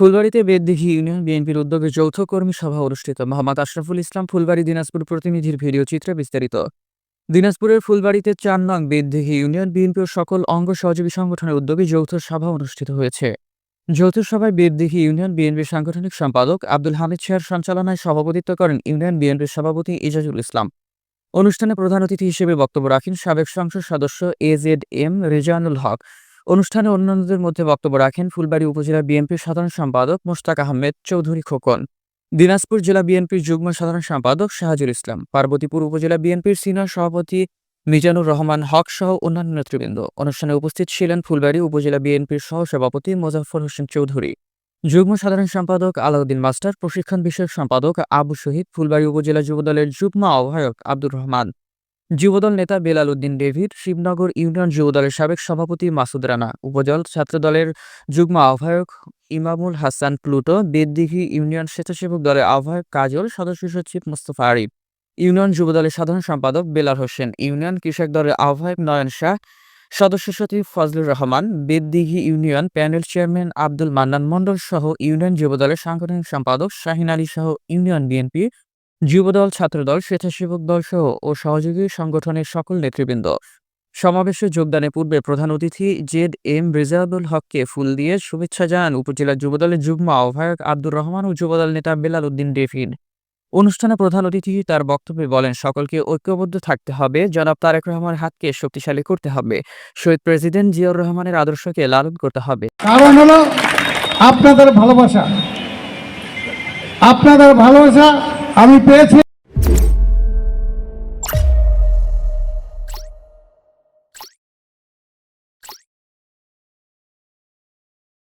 ফুলবাড়িতে বেদদিঘি union বিএনপির উদ্যোগে যৌথ কর্মী সভা অনুষ্ঠিত। মোহাম্মদ আশরাফুল ইসলাম, ফুলবাড়ি দিনাজপুর প্রতিনিধির ভিডিও চিত্রে বিস্তারিত। দিনাজপুরের ফুলবাড়িতে চার নং বেদদিঘি ইউনিয়ন বিএনপির সকল অঙ্গ সহযোগী সংগঠনের উদ্যোগে যৌথ সভা অনুষ্ঠিত হয়েছে। যৌথ সভায় বেদদিঘি ইউনিয়ন বিএনপির সাংগঠনিক সম্পাদক আব্দুল হামিদ শাহর সঞ্চালনায় সভাপতিত্ব করেন ইউনিয়ন বিএনপির সভাপতি ইজাজুল ইসলাম। অনুষ্ঠানে প্রধান অতিথি হিসেবে বক্তব্য রাখেন সাবেক সংসদ সদস্য এ জেড এম রেজানুল হক। অনুষ্ঠানে অন্যান্যদের মধ্যে বক্তব্য রাখেন ফুলবাড়ি উপজেলা বিএনপির সাধারণ সম্পাদক মোশতাক আহমেদ চৌধুরী খোকন। দিনাজপুর জেলা বিএনপির যুগ্ম সাধারণ সম্পাদক শাহাজুল ইসলাম। পার্বতীপুর উপজেলা বিএনপির সিনিয়র সভাপতি মিজানুর রহমান হক সহ অন্যান্য নেতৃবৃন্দ। অনুষ্ঠানে উপস্থিত ছিলেন ফুলবাড়ি উপজেলা বিএনপির সহ সভাপতি মোজাফর হোসেন চৌধুরী। যুগ্ম সাধারণ সম্পাদক আলাউদ্দিন মাস্টার, প্রশিক্ষণ বিষয়ক সম্পাদক আবু শহীদ, ফুলবাড়ি উপজেলা যুবদলের যুগ্ম আহ্বায়ক আব্দুর রহমান। যুবদল নেতা বেলাল উদ্দিন ডেভিড, শিবনগর ইউনিয়ন যুবদলের সাবেক সভাপতি মাসুদ রানা, উপজেলা ছাত্রদলের যুগ্ম আহ্বায়ক ইমামুল হাসান প্লুটো বেদদিঘি ইউনিয়ন স্বেচ্ছাসেবক দলের আহ্বায়ক কাজল, সদস্য সচিব মোস্তফা আরিফ। ইউনিয়ন যুবদলের সাধারণ সম্পাদক বেলাল হোসেন, ইউনিয়ন কৃষক দলের আহ্বায়ক নয়ন শাহ, সদস্য সচিব Fazlur Rahman Beddighi union panel chairman Abdul Mannan Mondal সহ ইউনিয়ন যুবদলের সাংগঠনিক সম্পাদক শাহিন আলী সহ ইউনিয়ন বিএনপি যুবদল, ছাত্রদল, স্বেচ্ছাসেবক দল সহ ও সহযোগী সংগঠনের সকল নেতৃবৃন্দ। সমাবেশে যোগদানে পূর্বে প্রধান অতিথি জেড এম রেজাউল হককে ফুল দিয়ে শুভেচ্ছা জানান উপজেলা যুবদলের যুগ্ম আহ্বায়ক আব্দুর রহমান ও যুবদল নেতা বেলাল উদ্দিন ডেভিড অনুষ্ঠানে প্রধান অতিথি তার বক্তব্যে বলেন, সকলকে ঐক্যবদ্ধ থাকতে হবে। জনাব তারেক রহমানের হাতকে শক্তিশালী করতে হবে। শহীদ প্রেসিডেন্ট জিয়াউর রহমানের আদর্শকে লালন করতে হবে। কারণ হলো আপনাদের ভালোবাসা। আপনাদের ভালোবাসা আমি পেয়েছি